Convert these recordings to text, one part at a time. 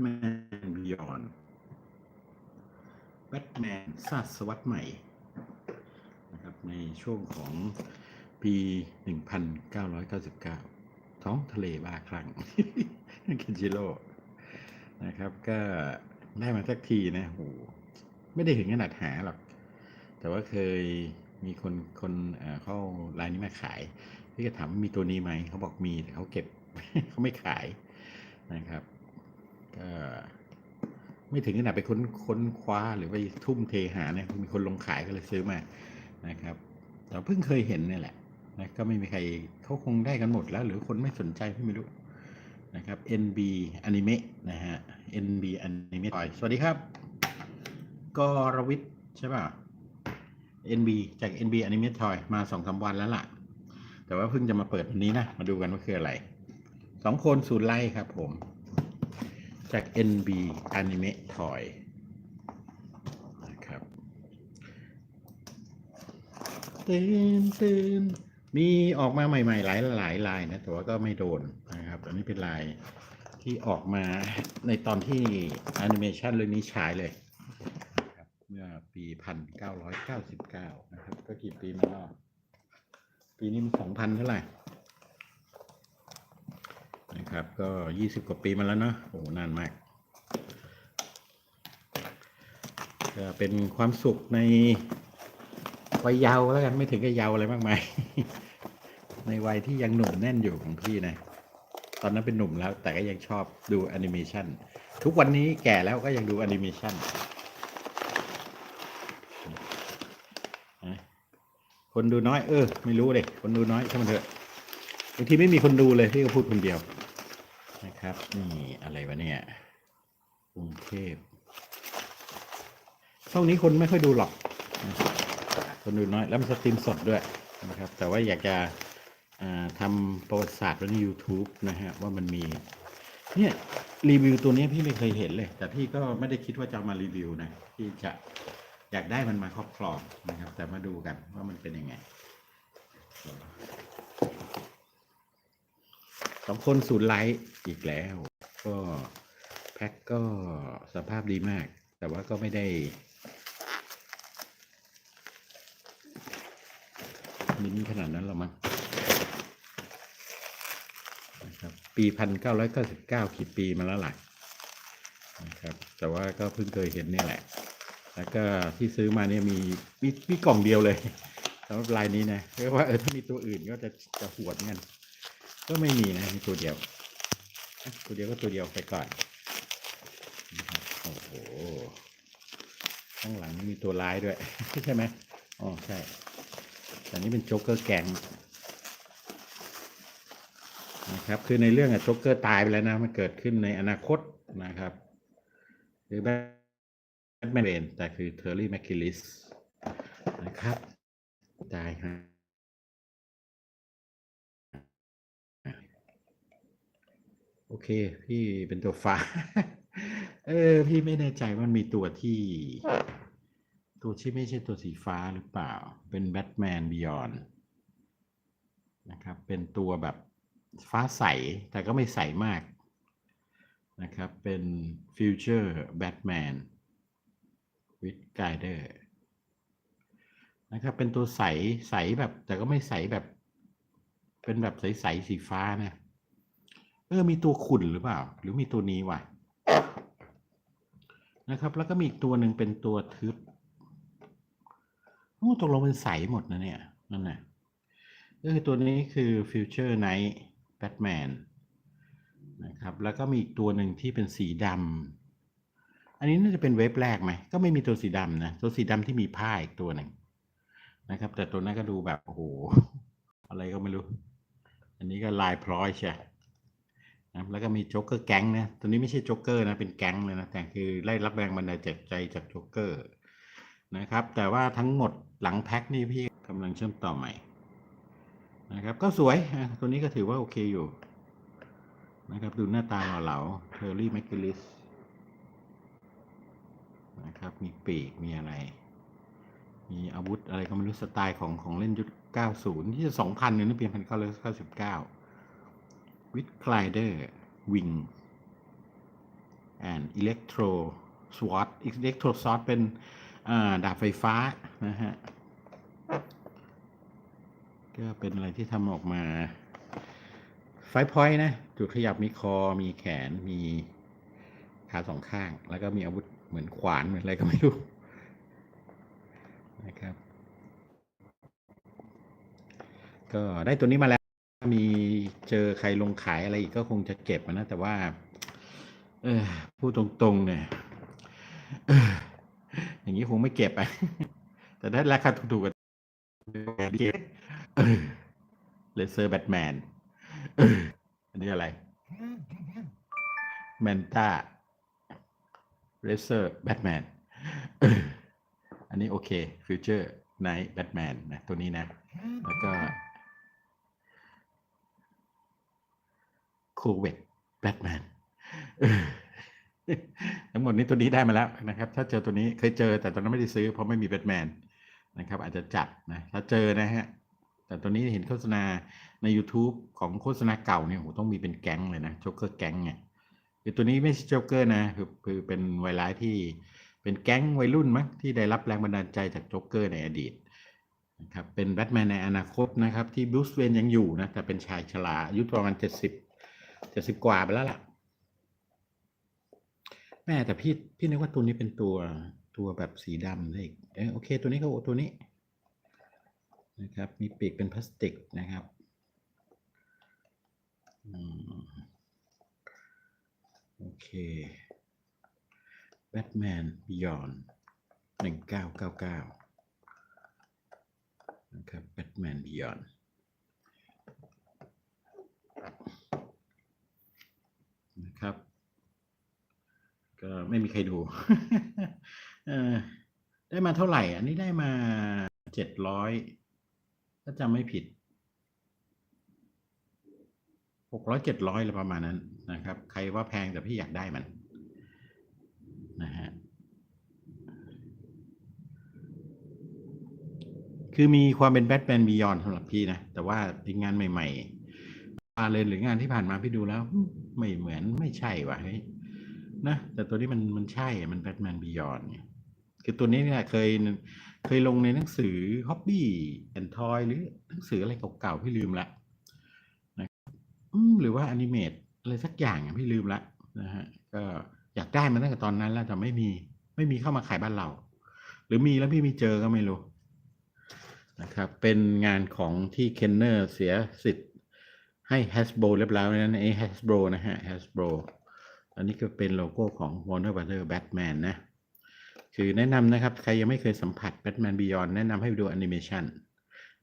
แมนบิยอนแบทแมนศาสวรรษใหม่นะครับในช่วงของปี 1999 ท้องทะเลบ้าคลั่งเคนจิโร่นะครับก็ได้มาสักทีนะโหไม่ได้ถึงขนาดหาหรอก แต่ว่าเคยมีคนคนเข้ารายนี้มาขาย พี่ก็ถามว่ามีตัวนี้ไหม เขาบอกมีแต่เขาเก็บเขาไม่ขายนะครับ ก็ไม่ถึงขนาดไปค้นค้นคว้าหรือไปทุ่มเทหานะมีคนลงขายก็เลยซื้อมานะครับ แต่เพิ่งเคยเห็นนี่แหละนะก็ไม่มีใครเขาคงได้กันหมดแล้ว หรือคนไม่สนใจพี่ไม่รู้นะครับ NB Anime นะฮะ NB Anime สวัสดีครับกรวิทย์ใช่ป่ะ NB จาก NB Anime Toy มาสองสามวันแล้วล่ะ แต่ว่าเพิ่งจะมาเปิดวันนี้นะ มาดูกันว่าคืออะไร สองคนศูนย์ไล่ครับผม จาก NB Anime Toy นะครับตื่นตื่นมีออกมาใหม่ ๆ หลายหลายลายนะ แต่ว่าก็ไม่โดนนะครับ อันนี้เป็นลายที่ออกมาในตอนที่แอนิเมชันเรื่องนี้ฉายเลยครับเมื่อปี 1999 นะครับ ก็กี่ปีมาแล้วปีนี้มัน 2,000 เท่าไหร่ นะครับ ก็20กว่าปีมาแล้วเนาะโอ้นานมากก็เป็นความสุขในวัยเยาว์แล้วกันไม่ถึงกับเยาว์อะไรมากมาย ในวัยที่ยังหนุ่มแน่นอยู่ของพี่นะ ตอนนั้นเป็นหนุ่มแล้ว แต่ก็ยังชอบดูแอนิเมชันทุกวันนี้แก่แล้วก็ยังดูแอนิเมชันคนดูน้อยเออ ไม่รู้เลยคนดูน้อยช่างมันเถอะบางทีไม่มีคนดูเลยพี่ก็พูดคนเดียว นะครับนี่อะไรวะเนี่ยกรุงเทพช่องนี้คนไม่ค่อยดูหรอก คนดูน้อย แล้วมันสตรีมสดด้วยนะครับ แต่ว่าอยากจะทำประวัติศาสตร์ไว้ใน YouTube นะฮะ ว่ามันมี เนี่ยรีวิวตัวนี้พี่ไม่เคยเห็นเลย แต่พี่ก็ไม่ได้คิดว่าจะมารีวิวนะพี่จะอยากได้มันมาครอบครองนะครับ แต่มาดูกันว่ามันเป็นยังไง องคนศูนย์ไลท์อีกแล้ว ก็แพ็คก็สภาพดีมาก แต่ว่าก็ไม่ได้ มิ้นขนาดนั้นหรอกมั้งนะครับปีพันเก้าร้อยเก้าสิบเก้ากี่ปีมาแล้วหละนะครับแต่ว่าก็เพิ่งเคยเห็นนี่แหละ แล้วก็ที่ซื้อมาเนี่ยมีมีมีกล่องเดียวเลยสำหรับลายนี้นะเรียกว่าเออถ้ามีตัวอื่นก็จะจะหวดเงิน ก็ไม่มีนะมีตัวเดียว ตัวเดียวก็ตัวเดียวไปก่อนนะครับโอ้โห ข้างหลังมีตัวร้ายด้วย ใช่ไหมอ๋อใช่แต่นี่เป็นโจ๊กเกอร์แกงนะครับ คือในเรื่องอะโจ๊กเกอร์ตายไปแล้วนะ มันเกิดขึ้นในอนาคตนะครับหรือแบทแมนเวนแต่คือเทอร์รี่แมคคิลิสนะครับ ตายฮะ โอเค พี่เป็นตัวฟ้า เออ พี่ไม่แน่ใจว่ามันมีตัวที่ ตัวที่ไม่ใช่ตัวสีฟ้าหรือเปล่า เป็นแบทแมนบิยอนนะครับ เป็นตัวแบบฟ้าใส แต่ก็ไม่ใสมากนะครับ เป็นฟิวเจอร์แบทแมนวิดไกเดอร์นะครับ เป็นตัวใส ใสแบบ แต่ก็ไม่ใสแบบ เป็นแบบใส ๆ สีฟ้านะ เออมีตัวขุ่นหรือเปล่า หรือมีตัวนี้วะนะครับ แล้วก็มีอีกตัวหนึ่งเป็นตัวทึบโอ้ตกลงเป็นใสหมดนะเนี่ยนั่นน่ะก็คือตัวนี้คือ Future Night Batman นะครับ แล้วก็มีอีกตัวหนึ่งที่เป็นสีดำอันนี้น่าจะเป็นเว็บแรกไหม ก็ไม่มีตัวสีดำนะ ตัวสีดำที่มีผ้าอีกตัวหนึ่งนะครับ แต่ตัวนั้นก็ดูแบบโอ้โหอะไรก็ไม่รู้ อันนี้ก็ลายพร้อยใช่ นะแล้วก็มีโจ๊กเกอร์แก๊งนะตัวนี้ไม่ใช่โจ๊กเกอร์นะเป็นแก๊งเลยนะแต่คือได้รับแรงบันดาลใจจากโจ๊กเกอร์นะครับ แต่ว่าทั้งหมดหลังแพ็คนี่พี่กำลังเชื่อมต่อใหม่นะครับ ก็สวยตัวนี้ก็ถือว่าโอเคอยู่นะครับดูหน้าตาเหลาเทอร์รี่แมคกิลิสนะครับมีปีกมีอะไร มีอาวุธอะไรก็ไม่รู้สไตล์ของของเล่นยุค 90 ที่จะ 2,000เนี่ยนั่นเพียง1999 with glider wing and electro sword electro sword เป็นดาบไฟฟ้า นะฮะ ก็เป็นอะไรที่ทำออกมาไฟพอยต์นะ จุดขยับมีคอมีแขนมีขาสองข้าง แล้วก็มีอาวุธเหมือนขวานเหมือนอะไรก็ไม่รู้ นะครับ ก็ได้ตัวนี้มาแล้ว มีเจอใครลงขายอะไรอีกก็คงจะเก็บนะ แต่ว่า เออพูดตรงๆ เนี่ยอย่างนี้คงไม่เก็บอะแต่ถ้าราคาถูกๆก็เออเลเซอร์แบทแมนอันนี้อะไร แมนต้าเลเซอร์แบทแมนอันนี้โอเคฟิวเจอร์ไนท์แบทแมนนะ ตัวนี้นะ แล้วก็ คเวตแบทแมนทั้งหมดนี้ตัวนี้ได้มาแล้วนะครับ ถ้าเจอตัวนี้เคยเจอแต่ตอนนั้นไม่ได้ซื้อเพราะไม่มีแบทแมนนะครับ อาจจะจัดนะถ้าเจอนะฮะแต่ตัวนี้เห็นโฆษณาใน YouTube ของโฆษณาเก่าเนี่ยโหต้องมีเป็นแก๊งเลยนะโจ๊กเกอร์แก๊งเนี่ยคือตัวนี้ไม่ใช่โจ๊กเกอร์นะคือคือเป็นไวร้ายที่เป็นแก๊งวัยรุ่นมั้งที่ได้รับแรงบันดาลใจจากโจ๊กเกอร์ในอดีตนะครับเป็นแบทแมนในอนาคตนะครับ ที่บรูซเวนยังอยู่นะแต่เป็นชายชราอายุประมาณเจ็ดสิบ เจ็ดสิบกว่าไปแล้วล่ะ แม่แต่พี่พี่นึกว่าตัวนี้เป็นตัวตัวแบบสีดำเลยเออโอเค ตัวนี้ก็ตัวนี้ นะครับ มีปีกเป็นพลาสติกนะครับอโอเคแบทแมนบิยอนหนึ่งเก้าเก้าเก้านะครับแบทแมนบิยอนนะครับ ก็ ไม่มีใครดูเออได้มาเท่าไหร่ อันนี้ได้มาเจ็ดร้อยถ้าจำไม่ผิดหกร้อยเจ็ดร้อยอะไรประมาณนั้นนะครับ ใครว่าแพงแต่พี่อยากได้มันนะฮะคือมีความเป็นแบทแมนบียอนสำหรับพี่นะ แต่ว่าในงานใหม่ๆมาเลยหรืองานที่ผ่านมาพี่ดูแล้ว ไม่เหมือนไม่ใช่ว่ะเฮ้ย นะแต่ตัวนี้มันมันใช่มันแบทแมนบียอนเนี่ยคือตัวนี้เนี่ยเคยเคยลงในหนังสือ Hobby and Toy หรือหนังสืออะไรเก่าๆพี่ลืมละนะอืมหรือว่าอนิเมตอะไรสักอย่างอะพี่ลืมละนะฮะก็อยากได้มาตั้งแต่ตอนนั้นแล้วแต่ไม่มีไม่มีเข้ามาขายบ้านเรา หรือมีแล้วพี่ไม่เจอก็ไม่รู้นะครับเป็นงานของที่เคนเนอร์เสียสิทธิ์ให้ Hasbro เรียบร้อยแล้วนั่นเอง Hasbro นะฮะ Hasbro อันนี้ก็เป็นโลโก้ของ Warner Brother Batman นะ คือแนะนำนะครับ ใครยังไม่เคยสัมผัส Batman Beyond แนะนำให้ดูแอนิเมชัน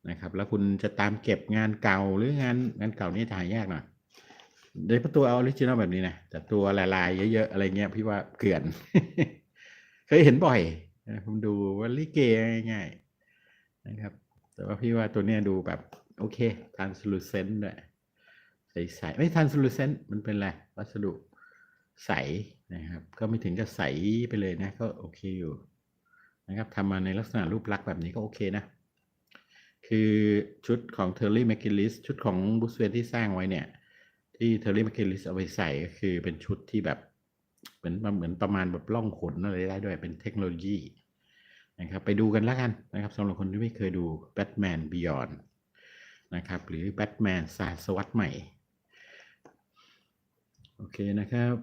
นะครับ แล้วคุณจะตามเก็บงานเก่าหรืองานงานเก่านี่ถ่ายยากหน่อยโดยเฉพาะตัวออริจินอลแบบนี้นะ แต่ตัวลายๆ เยอะๆ อะไรเงี้ยพี่ว่าเกลื่อน เคยเห็นบ่อยผมดูว่าลิเกง่ายๆนะครับ แต่ว่าพี่ว่าตัวเนี้ยดูแบบโอเค translucent ด้วยใสๆไม่ translucent มันเป็นอะไรวัสดุ ใสนะครับ ก็ไม่ถึงกับใสไปเลยนะ ก็โอเคอยู่นะครับทำมาในลักษณะรูปลักษณ์แบบนี้ก็โอเคนะ คือชุดของเทอร์รี่แมคกิลิสชุดของบุสเวนที่สร้างไว้เนี่ย ที่เทอร์รี่แมคกิลิสเอาไปใส่ก็คือเป็นชุดที่แบบเหมือนเหมือนประมาณแบบล่องขนอะไรได้ด้วยเป็นเทคโนโลยีนะครับไปดูกันแล้วกันนะครับสำหรับคนที่ไม่เคยดู Batman Beyond นะครับหรือ Batman ศาสตร์วัตใหม่ โอเคนะครับ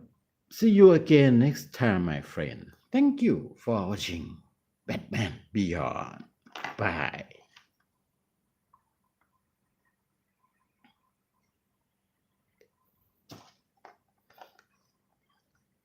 see you again next time my friend. Thank you for watching Batman Beyond. Bye